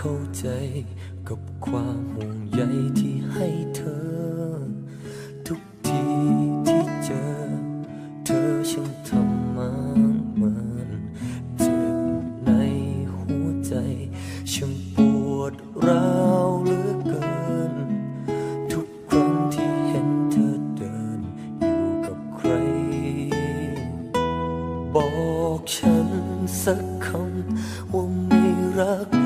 ข้าใจกับความห่วงใยที่ให้เธอ ทุกทีที่เจอ เธอช่างทำมันมันเจ็บในหัวใจช่างปวดร้าวเหลือเกิน ทุกครั้งที่เห็นเธอเดิน อยู่กับใคร บอกฉันสักคำว่าไม่รัก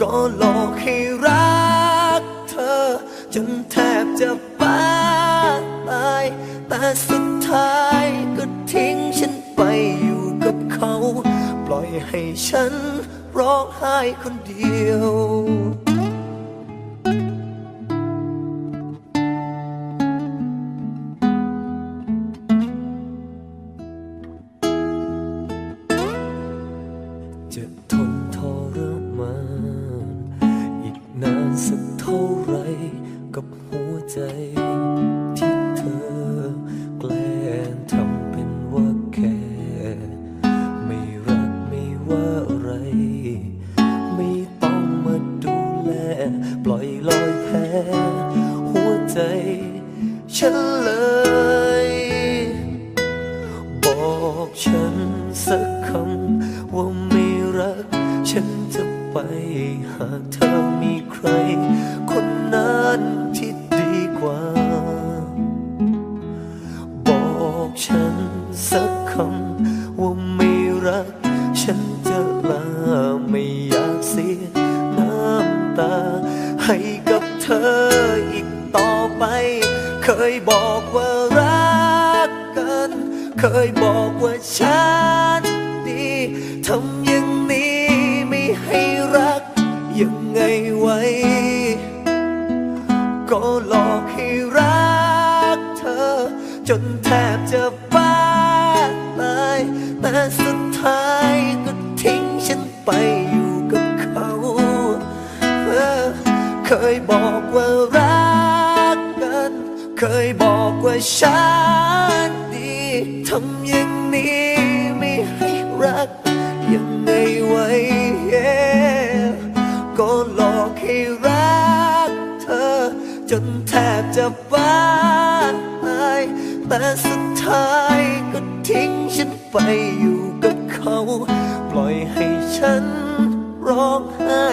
ก็หลอกให้รักเธอ จนแทบจะบ้าตาย แต่สุดท้ายก็ทิ้งฉันไปอยู่กับเขา ปล่อยให้ฉันร้องไห้คนเดียว ไม่ต้องมาดูแล ปล่อยลอยแพ้หัวใจ ฉันเลย บอกฉันสักคำว่าไม่รัก ฉันจะไป หากเธอมีใคร คนนั้นที่ดีกว่า บอกฉันสักคำ ลาไม่อยากเสียน้ำตา ให้กับเธออีกต่อไป เคยบอกว่ารักกัน เคยบอกว่าฉันดีทำอย่างนี้ไม่ให้รัก ยังไงไว้ ก็หลอกให้รักเธอ จนแทบจะบ้าตายแต่สุดท้ายก็ ไปอยู่กับเขาเคยบอกว่ารักกัน เคยบอกว่าฉันดีทำอย่างนี้ไม่ให้รัก ยังไงไว้ yeah ก็หลอกให้รักเธอ จนแทบจะบ้าตายแต่สุดท้ายก็ทิ้งฉันไปอยู่กับ เขา ปล่อยให้ฉันร้องไห้